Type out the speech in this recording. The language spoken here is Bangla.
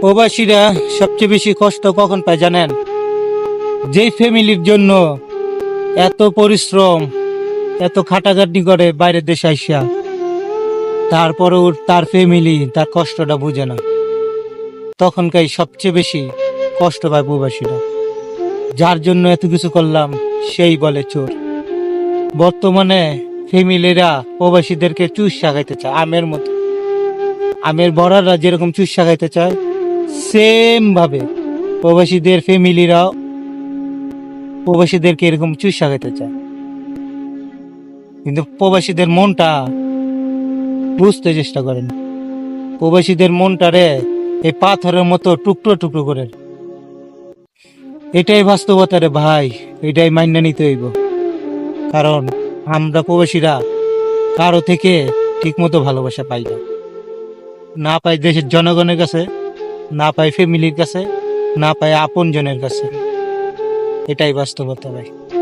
প্রবাসীরা সবচেয়ে বেশি কষ্ট কখন পায় জানেন? যেই ফ্যামিলির জন্য এত পরিশ্রম, এত খাটাখাটনি করে বাইরের দেশে আইসা, তারপরেও তার ফ্যামিলি তার কষ্টটা বুঝে না। তখনকাই সবচেয়ে বেশি কষ্ট পায় প্রবাসীরা। যার জন্য এত কিছু করলাম, সেই বলে চোর। বর্তমানে ফ্যামিলিরা প্রবাসীদেরকে চুষ শাখাইতে চায়, আমের মতো। আমের বড়ারা যেরকম চুষ শাখাইতে চায় সেম ভাবে প্রবাসীদের ফ্যামিলিরাও প্রবাসীদেরকে এরকম চুষ শাখাইতে চায়। কিন্তু প্রবাসীদের মনটা বুঝতে চেষ্টা করেন। প্রবাসীদের মনটারে এই পাথরের মতো টুকরো টুকরো করে। এটাই বাস্তবতা রে ভাই, এটাই মান্য নিতে হইব। কারণ আমরা প্রবাসীরা কারও থেকে ঠিকমতো ভালোবাসা পাই না পাই দেশের জনগণের কাছে না পাই ফ্যামিলির কাছে না পাই আপনজনের কাছে। এটাই বাস্তবতা ভাই।